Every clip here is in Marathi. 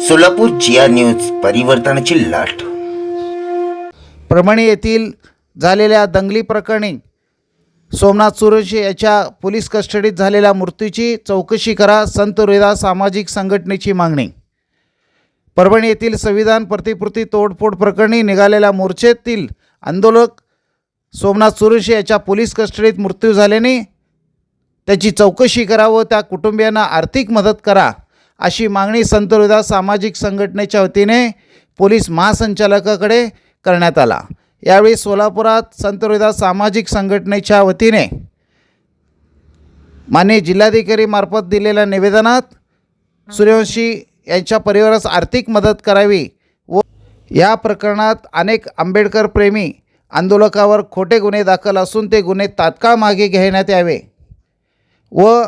सोलापूर जिया न्यूज परिवर्तनाची लाट. परभणी येथील झालेल्या दंगली प्रकरणी सोमनाथ सुरेशी याच्या पोलीस कस्टडीत झालेल्या मृत्यूची चौकशी करा संत रोहिदास सामाजिक संघटनेची मागणी. परभणी येथील संविधान प्रतिपूर्ती तोडफोड प्रकरणी निघालेल्या मोर्चेतील आंदोलक सोमनाथ सुरेशी याच्या पोलीस कस्टडीत मृत्यू झाल्याने त्याची चौकशी करा व त्या कुटुंबियांना आर्थिक मदत करा. अशी मागणी संत रोहिदास सामाजिक संघटनेच्या वतीने पोलीस महासंचालकाकडे करण्यात आला. यावेळी सोलापुरात संत रोहिदास सामाजिक संघटनेच्या वतीने मान्य जिल्हाधिकारी मार्फत दिलेल्या निवेदनात सूर्यवंशी यांच्या परिवारास आर्थिक मदत करावी व या प्रकरणात अनेक आंबेडकर प्रेमी आंदोलकावर खोटे गुन्हे दाखल असून ते गुन्हे तात्काळ मागे घेण्यात यावे व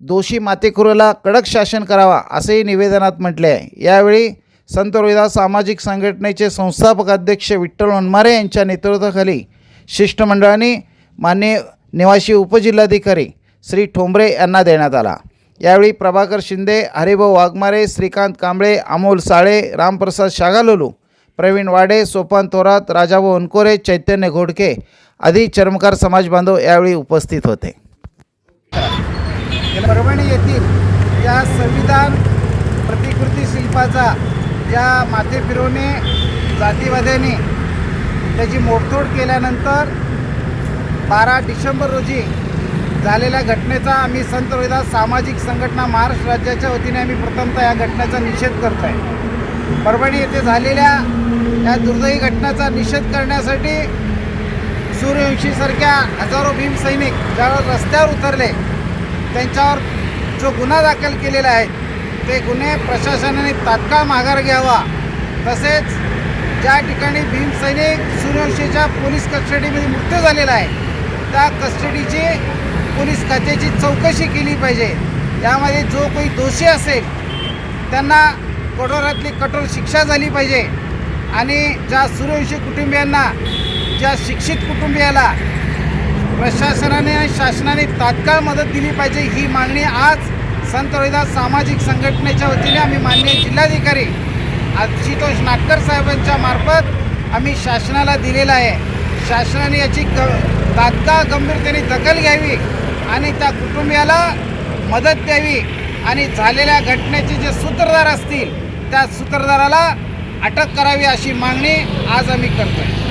दोषी मातेखुराला कडक शासन करावा असेही निवेदनात म्हटले आहे यावेळी संत रोहिदास सामाजिक संघटनेचे संस्थापक अध्यक्ष विठ्ठल वनमारे यांच्या नेतृत्वाखाली शिष्टमंडळाने मान्य निवासी उपजिल्हाधिकारी श्री ठोंबरे यांना देण्यात आला. यावेळी प्रभाकर शिंदे हरिभाऊ वाघमारे श्रीकांत कांबळे अमोल साळे रामप्रसाद शागालोलू प्रवीण वाडे सोपान थोरात राजाभाऊ अनकोरे चैतन्य घोडके आदी चर्मकार समाज बांधव यावेळी उपस्थित होते. परभणी येथील या संविधान प्रतिकृती शिल्पाचा या माथे फिरवणे जातीवाद्याने त्याची मोडतोड केल्यानंतर बारा डिसेंबर रोजी झालेल्या घटनेचा आम्ही संत रोहिदास सामाजिक संघटना महाराष्ट्र राज्याच्या वतीने आम्ही प्रथमतः या घटनेचा निषेध करतो आहे परभणी येथे झालेल्या या दुर्दैवी घटनेचा निषेध करण्यासाठी सूर्यवंशीसारख्या हजारो भीमसैनिक ज्यावेळेस रस्त्यावर उतरले त्यांच्यावर जो गुन्हा दाखल केलेला आहे ते गुन्हे प्रशासनाने तात्काळ माघार घ्यावा. तसेच ज्या ठिकाणी भीमसैनिक सूर्यवंशीच्या पोलीस कस्टडीमध्ये मृत्यू झालेला आहे त्या कस्टडीची पोलीस खात्याची चौकशी केली पाहिजे. यामध्ये जो कोणी दोषी असेल त्यांना कठोरातली कठोर शिक्षा झाली पाहिजे. आणि ज्या सूर्यवंशी कुटुंबियांना ज्या शिक्षित कुटुंबियाला प्रशासनाने आणि शासनाने तात्काळ मदत दिली पाहिजे ही मागणी आज संत रोहिदास सामाजिक संघटनेच्या वतीने आम्ही माननीय जिल्हाधिकारी आशुतोष नागकर साहेबांच्या मार्फत आम्ही शासनाला दिलेला आहे. शासनाने याची ग तात्काळ गंभीरतेने दखल घ्यावी आणि त्या कुटुंबियाला मदत द्यावी आणि झालेल्या घटनेचे जे सूत्रधार असतील त्या सूत्रधाराला अटक करावी अशी मागणी आज आम्ही करतो आहे